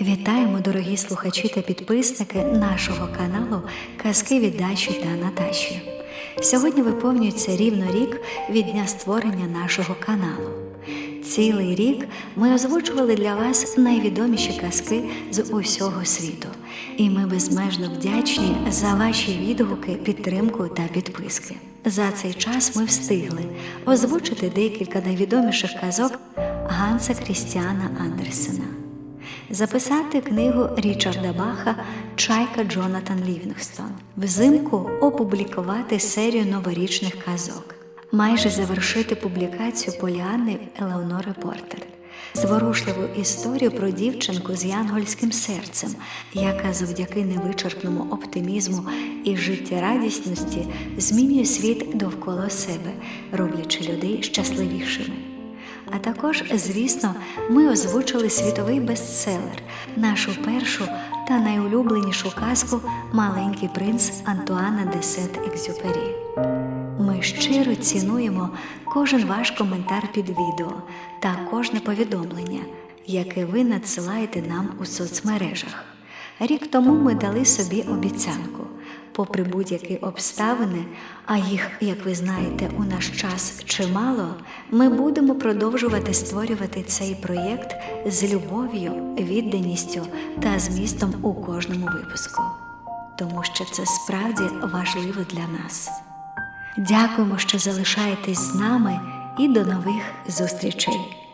Вітаємо, дорогі слухачі та підписники нашого каналу Казки від Даші та Наташі. Сьогодні виповнюється рівно рік від дня створення нашого каналу. Цілий рік ми озвучували для вас найвідоміші казки з усього світу, і ми безмежно вдячні за ваші відгуки, підтримку та підписки. За цей час ми встигли озвучити декілька найвідоміших казок Ганса Крістіана Андерсена записати книгу Річарда Баха Чайка Джонатан Лівінгстон, взимку опублікувати серію новорічних казок, майже завершити публікацію Поліани Елеонори Портер, зворушливу історію про дівчинку з янгольським серцем, яка завдяки невичерпному оптимізму і життєрадісності змінює світ довкола себе, роблячи людей щасливішими. А також, звісно, ми озвучили світовий бестселер, нашу першу та найулюбленішу казку Маленький принц Антуана де Сент-Екзюпері. Ми щиро цінуємо кожен ваш коментар під відео та кожне повідомлення, яке ви надсилаєте нам у соцмережах. Рік тому ми дали собі обіцянку. Попри будь-які обставини, а їх, як ви знаєте, у наш час чимало, ми будемо продовжувати створювати цей проєкт з любов'ю, відданістю та змістом у кожному випуску, тому що це справді важливо для нас. Дякуємо, що залишаєтесь з нами і до нових зустрічей!